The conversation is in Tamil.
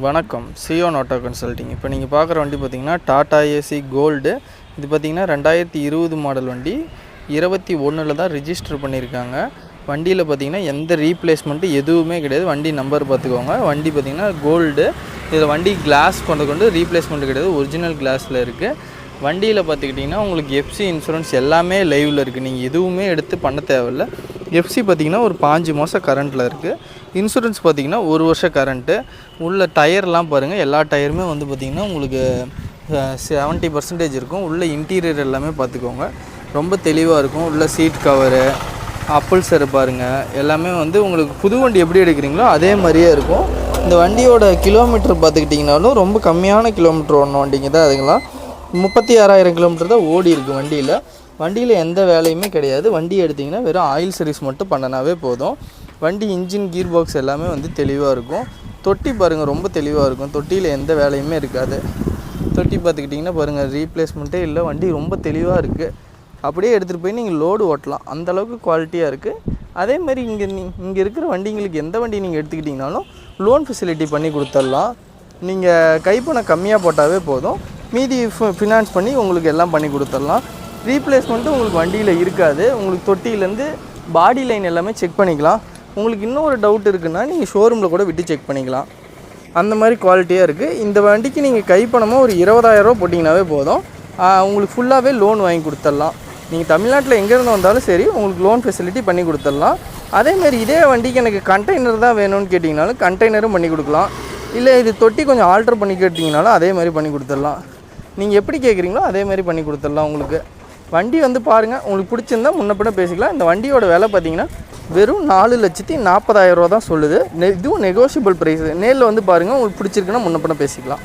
வணக்கம். சியோன் ஆட்டோ கன்சல்ட்டிங் இப்போ நீங்கள் பார்க்குற வண்டி பார்த்தீங்கன்னா டாடா ஏசி கோல்டு இது பார்த்தீங்கன்னா ரெண்டாயிரத்தி இருபது மாடல் வண்டி. இருபத்தி ஒன்றில் தான் ரிஜிஸ்டர் பண்ணியிருக்காங்க. வண்டியில் பார்த்தீங்கன்னா எந்த ரீப்ளேஸ்மெண்ட்டு எதுவுமே கிடையாது. வண்டி நம்பர் பார்த்துக்கோங்க. வண்டி பார்த்தீங்கன்னா கோல்டு இதில் வண்டி கிளாஸ் கொண்டு கொண்டு ரீப்ளேஸ்மெண்ட் கிடையாது. ஒரிஜினல் கிளாஸில் இருக்குது வண்டியில் பார்த்துக்கிட்டிங்கன்னா உங்களுக்கு எஃப்சி இன்சூரன்ஸ் எல்லாமே லைவில் இருக்குது நீங்கள் எதுவுமே எடுத்து பண்ண தேவையில்ல. எஃப்சி பார்த்தீங்கன்னா ஒரு பாஞ்சு மாதம் கரண்ட்டில் இருக்குது இன்சூரன்ஸ் பார்த்திங்கன்னா ஒரு வருஷம் கரண்ட்டு உள்ள டயர்லாம் பாருங்கள் எல்லா டயருமே வந்து பார்த்திங்கன்னா உங்களுக்கு செவன்ட்டி பர்சன்டேஜ் இருக்கும். உள்ள இன்டீரியர் எல்லாமே பார்த்துக்கோங்க. ரொம்ப தெளிவாக இருக்கும். உள்ள சீட் கவரு அப்பல்சர் பாருங்கள் எல்லாமே வந்து உங்களுக்கு புது வண்டி எப்படி எடுக்கிறீங்களோ அதே மாதிரியே இருக்கும். இந்த வண்டியோட கிலோமீட்டர் பார்த்துக்கிட்டிங்கனாலும் ரொம்ப கம்மியான கிலோமீட்டர் ஓடணும் வண்டிங்க தான் அதுங்களாம். முப்பத்தி ஆறாயிரம் கிலோமீட்டர் தான் ஓடி இருக்குது வண்டியில். வண்டியில் எந்த வேலையுமே கிடையாது. வண்டி எடுத்திங்கன்னா வெறும் ஆயில் சர்வீஸ் மட்டும் பண்ணனாவே போதும். வண்டி இன்ஜின் கீர் பாக்ஸ் எல்லாமே வந்து தெளிவாக இருக்கும். தொட்டி பாருங்கள் ரொம்ப தெளிவாக இருக்கும். தொட்டியில் எந்த வேலையுமே இருக்காது. தொட்டி பார்த்துக்கிட்டிங்கன்னா பாருங்கள் ரீப்ளேஸ்மெண்ட்டே இல்லை. வண்டி ரொம்ப தெளிவாக இருக்குது அப்படியே எடுத்துகிட்டு போய் நீங்கள் லோடு ஓட்டலாம். அந்த அளவுக்கு குவாலிட்டியாக இருக்குது அதே மாதிரி இங்கே நீ இங்கே இருக்கிற வண்டிங்களுக்கு எந்த வண்டி நீங்கள் எடுத்துக்கிட்டிங்கனாலும் லோன் ஃபெசிலிட்டி பண்ணி கொடுத்துடலாம். நீங்கள் கைப்பணம் கம்மியாக போட்டாவே போதும். மீதி ஃபினான்ஸ் பண்ணி உங்களுக்கு எல்லாம் பண்ணி கொடுத்துடலாம். ரீப்ளேஸ்மெண்ட்டு உங்களுக்கு வண்டியில் இருக்காது. உங்களுக்கு தொட்டியிலேருந்து பாடி லைன் எல்லாமே செக் பண்ணிக்கலாம். உங்களுக்கு இன்னும் ஒரு டவுட் இருக்குன்னா நீங்கள் ஷோரூமில் கூட விட்டு செக் பண்ணிக்கலாம். அந்த மாதிரி குவாலிட்டியாக இருக்குது இந்த வண்டிக்கு நீங்கள் கைப்பணமாக ஒரு இருபதாயிரரூவா போட்டிங்கனாவே போதும். உங்களுக்கு ஃபுல்லாகவே லோன் வாங்கி கொடுத்துடலாம். நீங்கள் தமிழ்நாட்டில் எங்கேருந்து வந்தாலும் சரி உங்களுக்கு லோன் ஃபெசிலிட்டி பண்ணி கொடுத்துடலாம். அதேமாரி இதே வண்டிக்கு எனக்கு கண்டெய்னர் தான் வேணும்னு கேட்டிங்கனாலும் கண்டெய்னரும் பண்ணி கொடுக்கலாம். இல்லை இது தொட்டி கொஞ்சம் ஆல்டர் பண்ணி கேட்டிங்கனாலும் அதே மாதிரி பண்ணி கொடுத்துடலாம். நீங்கள் எப்படி கேட்குறீங்களோ அதே மாதிரி பண்ணி கொடுத்துடலாம் உங்களுக்கு. வண்டி வந்து பாருங்கள் உங்களுக்கு பிடிச்சிருந்தா முன்ன பின்ன பேசிக்கலாம். இந்த வண்டியோட விலை பார்த்தீங்கன்னா வெறும் நாலு லட்சத்தி நாற்பதாயிரம் ரூபா தான் சொல்லுது. நெ- இதுவும் நெகோஷியபிள் ப்ரைஸ் நேரில் வந்து பாருங்கள் உங்களுக்கு பிடிச்சிருக்குன்னா முன்ன பின்ன பேசிக்கலாம்.